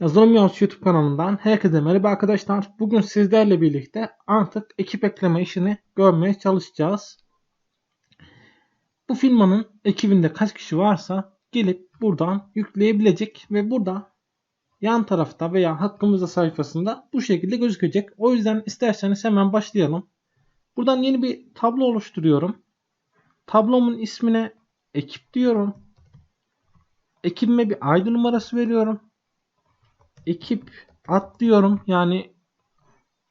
Yazılım Yolcusu YouTube kanalından herkese merhaba arkadaşlar. Bugün sizlerle birlikte artık ekip ekleme işini görmeye çalışacağız. Bu firmanın ekibinde kaç kişi varsa gelip buradan yükleyebilecek ve burada yan tarafta veya hakkımızda sayfasında bu şekilde gözükecek. O yüzden isterseniz hemen başlayalım. Buradan yeni bir tablo oluşturuyorum. Tablomun ismine ekip diyorum. Ekibime bir ID numarası veriyorum ekip atlıyorum. Yani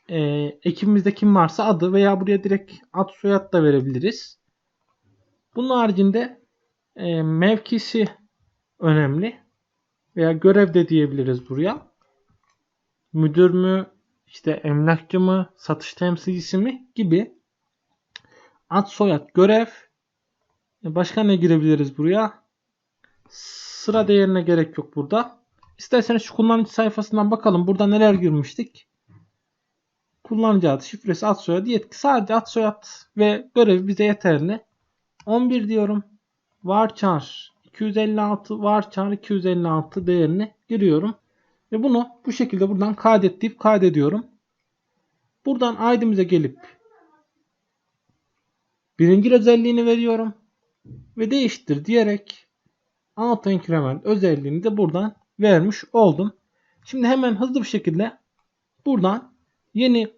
e, ekibimizde kim varsa adı veya buraya direkt ad soyad da verebiliriz. Bunun haricinde e, mevkisi önemli. Veya görev de diyebiliriz buraya. Müdür mü, işte emlakçı mı, satış temsilcisi mi gibi ad soyad görev. E, başka ne girebiliriz buraya? Sıra değerine gerek yok burada. İsterseniz şu kullanıcı sayfasından bakalım. Burada neler girmiştik. Kullanıcı adı, şifresi, ad soyadı, yetki. Sadece ad soyad ve görev bize yeterli. 11 diyorum. Varchar 256 varchar 256 değerini giriyorum. Ve bunu bu şekilde buradan kaydet deyip kaydediyorum. Buradan ID'mize gelip birinci özelliğini veriyorum. Ve değiştir diyerek auto increment özelliğini de buradan vermiş oldum. Şimdi hemen hızlı bir şekilde buradan yeni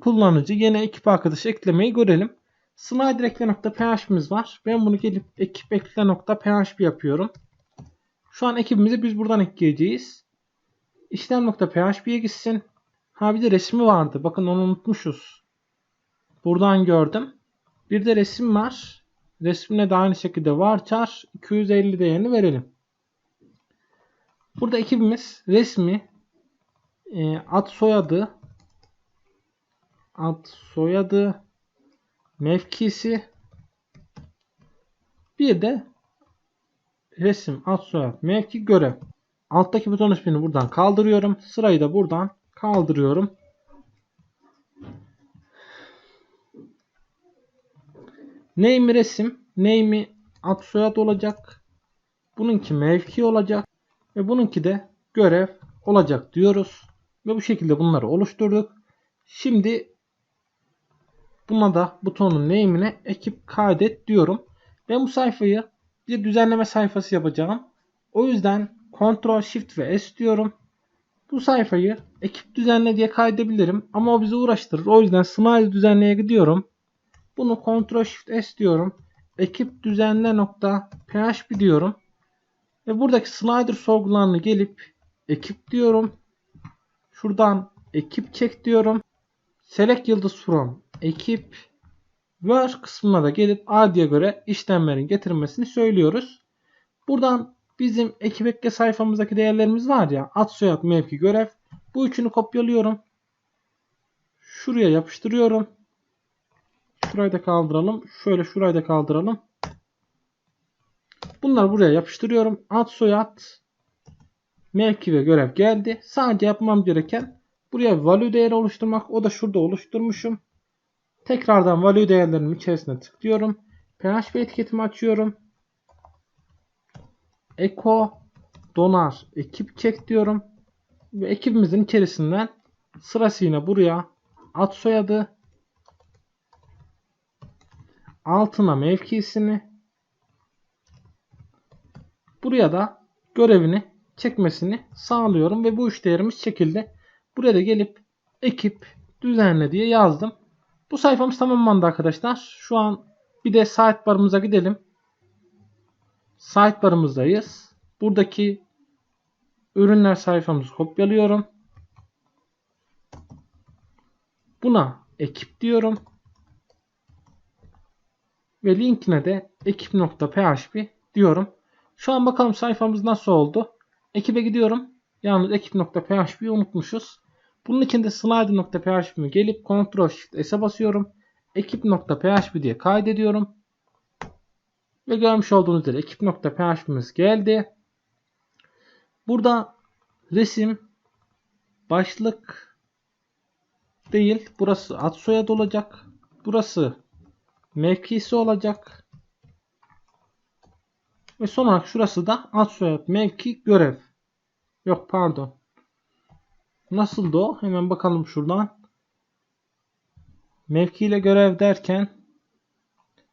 kullanıcı, yeni ekip arkadaşı eklemeyi görelim. Slider ekle.php'miz var. Ben bunu gelip ekip ekle.php yapıyorum. Şu an ekibimizi biz buradan ekleyeceğiz. İşlem.php'ye gitsin. Ha bir de resmi vardı. Bakın onu unutmuşuz. Buradan gördüm. Bir de resim var. Resmine de aynı şekilde varchar 250 değerini verelim. Burada ekibimiz resmi e, ad soyadı ad soyadı mevkisi bir de resim ad soyad mevki görev. Alttaki buton ismini buradan kaldırıyorum. Sırayı da buradan kaldırıyorum. Name'i resim, name'i ad soyad olacak. Bununki mevki olacak. Ve bununki de görev olacak diyoruz. Ve bu şekilde bunları oluşturduk. Şimdi buna da butonun name'ine ekip kaydet diyorum. Ben bu sayfayı bir düzenleme sayfası yapacağım. O yüzden Ctrl Shift ve S diyorum. Bu sayfayı ekip düzenle diye kaydedebilirim ama o bizi uğraştırır. O yüzden Smile düzenleye gidiyorum. Bunu Ctrl Shift S diyorum. Ekip düzenle nokta diyorum. Ve buradaki slider sorgularını gelip ekip diyorum. Şuradan ekip çek diyorum. Select yıldız from ekip where kısmına da gelip ad'ye göre işlemlerin getirilmesini söylüyoruz. Buradan bizim ekip ekle sayfamızdaki değerlerimiz var ya ad soyad mevki görev. Bu üçünü kopyalıyorum. Şuraya yapıştırıyorum. Şurayı da kaldıralım. Şöyle şurayı da kaldıralım. Bunları buraya yapıştırıyorum. Ad soyad mevki ve görev geldi. Sadece yapmam gereken buraya value değeri oluşturmak. O da şurada oluşturmuşum. Tekrardan value değerlerinin içerisine tıklıyorum. PHP etiketimi açıyorum. Echo donar ekip çek diyorum. Ve ekibimizin içerisinden sırasıyla buraya ad soyadı altına mevkisini Buraya da görevini çekmesini sağlıyorum ve bu üç değerimiz çekildi. Buraya da gelip ekip düzenle diye yazdım. Bu sayfamız tamamlandı arkadaşlar. Şu an bir de sidebar'ımıza gidelim. Sidebar'ımızdayız. Buradaki ürünler sayfamızı kopyalıyorum. Buna ekip diyorum. Ve linkine de ekip.php diyorum. Şu an bakalım sayfamız nasıl oldu. Ekibe gidiyorum. Yalnız ekip.php'yi unutmuşuz. Bunun için de slider.php'mi gelip Ctrl Shift S'e basıyorum. Ekip.php diye kaydediyorum. Ve görmüş olduğunuz üzere ekip.php'miz geldi. Burada resim başlık değil. Burası ad soyad olacak. Burası mevkisi olacak. Ve son olarak şurası da ad soyad mevki görev. Yok pardon. Nasıldı o? Hemen bakalım şuradan. Mevkiyle görev derken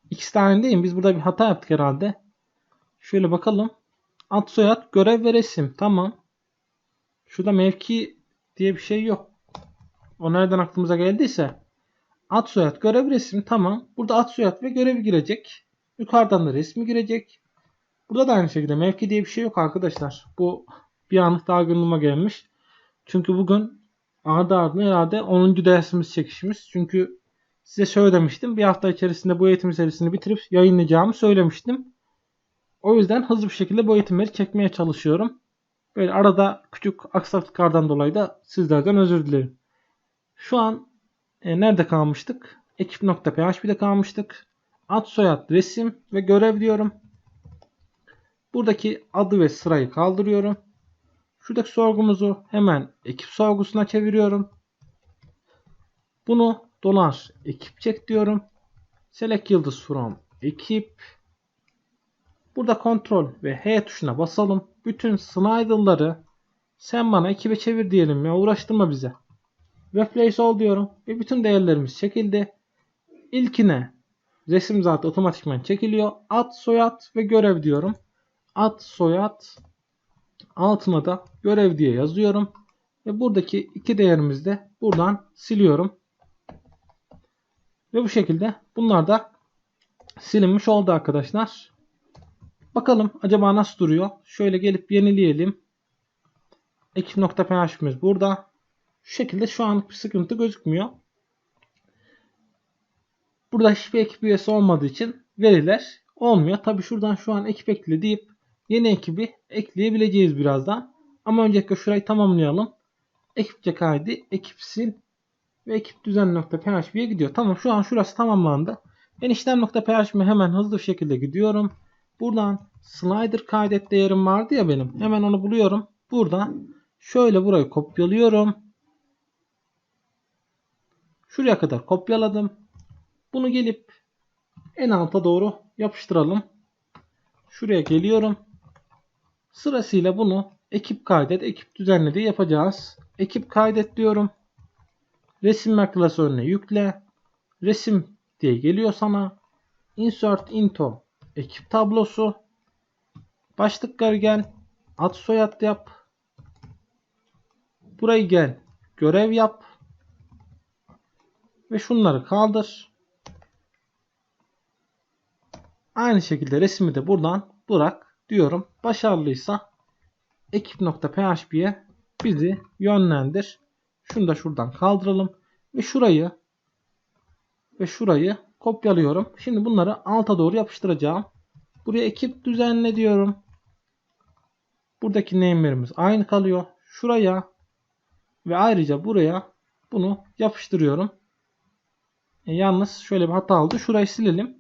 ikisi tane değil mi? Biz burada bir hata yaptık herhalde. Şöyle bakalım. Ad soyad görev ve resim. Tamam. Şurada mevki diye bir şey yok. O nereden aklımıza geldiyse. Ad soyad görev resim. Tamam. Burada ad soyad ve görevi girecek. Yukarıdan da resmi girecek. Burada da aynı şekilde mevki diye bir şey yok arkadaşlar. Bu bir anlık daha gönlüme gelmiş. Çünkü bugün ardı ardına herhalde 10. dersimiz çekişimiz. Çünkü size söylemiştim. Bir hafta içerisinde bu eğitim serisini bitirip yayınlayacağımı söylemiştim. O yüzden hızlı bir şekilde bu eğitimleri çekmeye çalışıyorum. Böyle arada küçük aksaklıklardan dolayı da sizlerden özür dilerim. Şu an e, nerede kalmıştık? Ekip.php'de kalmıştık. Ad, soyad, resim ve görev diyorum. Buradaki adı ve sırayı kaldırıyorum. Şuradaki sorgumuzu hemen ekip sorgusuna çeviriyorum. Bunu dolar ekip çek diyorum. Select yıldız from ekip. Burada kontrol ve H tuşuna basalım. Bütün slider'ları sen bana ekibe çevir diyelim ya uğraştırma bize. Replace all diyorum ve bütün değerlerimiz çekildi. İlkine resim zaten otomatikman çekiliyor. Ad, soyad ve görev diyorum. Ad, soyad altına da görev diye yazıyorum. Ve buradaki iki değerimizi de buradan siliyorum. Ve bu şekilde bunlar da silinmiş oldu arkadaşlar. Bakalım acaba nasıl duruyor? Şöyle gelip yenileyelim. Ekip.php'miz burada. Şu şekilde şu anlık bir sıkıntı gözükmüyor. Burada hiçbir ekip üyesi olmadığı için veriler olmuyor. Tabi şuradan şu an ekip ekle deyip yeni ekibi ekleyebileceğiz birazdan. Ama öncelikle şurayı tamamlayalım. Ekipçe kaydı, ekip sil ve ekip düzen.php'ye gidiyor. Tamam şu an şurası tamamlandı. Ben işlem.php'ye hemen hızlı bir şekilde gidiyorum. Buradan slider kaydet değerim vardı ya benim. Hemen onu buluyorum. Buradan şöyle burayı kopyalıyorum. Şuraya kadar kopyaladım. Bunu gelip en alta doğru yapıştıralım. Şuraya geliyorum. Sırasıyla bunu ekip kaydet, ekip düzenle diye yapacağız. Ekip kaydet diyorum. Resim klasörüne yükle. Resim diye geliyor sana. Insert into ekip tablosu. Başlıkları gel. Ad soyad yap. Burayı gel. Görev yap. Ve şunları kaldır. Aynı şekilde resmi de buradan bırak diyorum. Başarılıysa ekip.php'ye bizi yönlendir. Şunu da şuradan kaldıralım. Ve şurayı ve şurayı kopyalıyorum. Şimdi bunları alta doğru yapıştıracağım. Buraya ekip düzenle diyorum. Buradaki name'lerimiz aynı kalıyor. Şuraya ve ayrıca buraya bunu yapıştırıyorum. E, yalnız şöyle bir hata oldu. Şurayı silelim.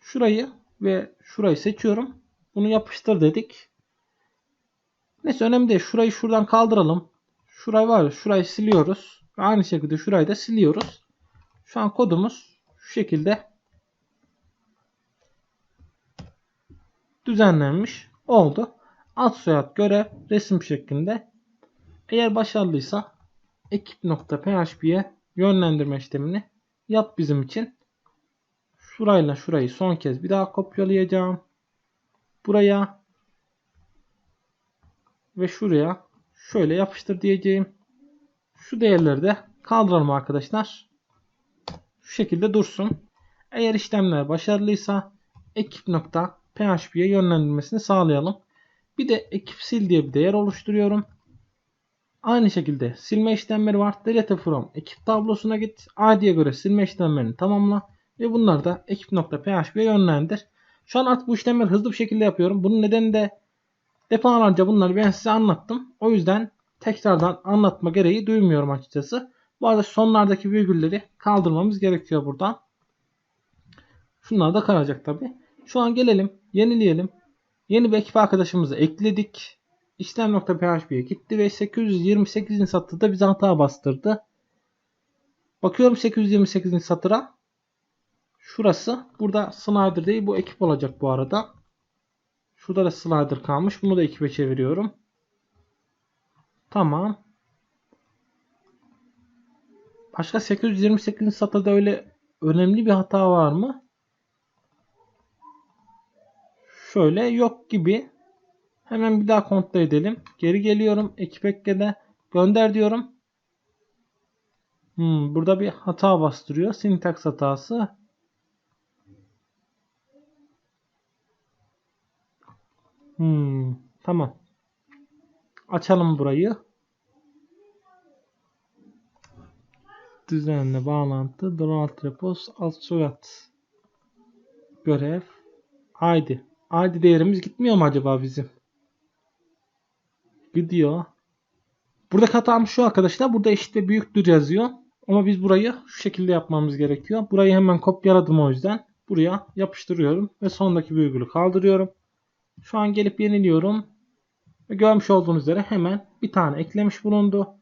Şurayı ve şurayı seçiyorum. Bunu yapıştır dedik. Neyse önemli değil. Şurayı şuradan kaldıralım. Şurayı var şurayı siliyoruz. Aynı şekilde şurayı da siliyoruz. Şu an kodumuz şu şekilde düzenlenmiş oldu. Alt soyad görev resim şeklinde. Eğer başarılıysa ekip.php'ye yönlendirme işlemini yap bizim için. Şurayla şurayı son kez bir daha kopyalayacağım. Buraya ve şuraya şöyle yapıştır diyeceğim. Şu değerleri de kaldıralım arkadaşlar. Şu şekilde dursun. Eğer işlemler başarılıysa ekip.php'ye yönlendirmesini sağlayalım. Bir de ekip sil diye bir değer oluşturuyorum. Aynı şekilde silme işlemleri var. Delete from ekip tablosuna git. ID'ye göre silme işlemlerini tamamla. Ve bunları da ekip.php'ye yönlendir. Şu an artık bu işlemleri hızlı bir şekilde yapıyorum. Bunun nedeni de defalarca bunları ben size anlattım. O yüzden tekrardan anlatma gereği duymuyorum açıkçası. Bu arada sonlardaki virgülleri kaldırmamız gerekiyor buradan. Şunlar da kalacak tabi. Şu an gelelim. Yenileyelim. Yeni bir ekip arkadaşımızı ekledik. İşlem.php'ye gitti ve 828. satırda bize hata bastırdı. Bakıyorum 828. satıra. Şurası. Burada slider değil bu ekip olacak bu arada. Şurada da slider kalmış. Bunu da ekibe çeviriyorum. Tamam. Başka 828. satırda öyle önemli bir hata var mı? Şöyle yok gibi. Hemen bir daha kontrol edelim. Geri geliyorum. Ekip eklede gönder diyorum. Hmm, burada bir hata bastırıyor. Syntax hatası. Hmm, tamam. Açalım burayı. Düzenle bağlantı. Donald Repos alt soyad. Görev. ID. ID değerimiz gitmiyor mu acaba bizim? Gidiyor. Burada hatam şu arkadaşlar. Burada eşit ve büyüktür yazıyor. Ama biz burayı şu şekilde yapmamız gerekiyor. Burayı hemen kopyaladım o yüzden. Buraya yapıştırıyorum. Ve sondaki virgülü kaldırıyorum. Şu an gelip yeniliyorum. Görmüş olduğunuz üzere hemen bir tane eklemiş bulundu.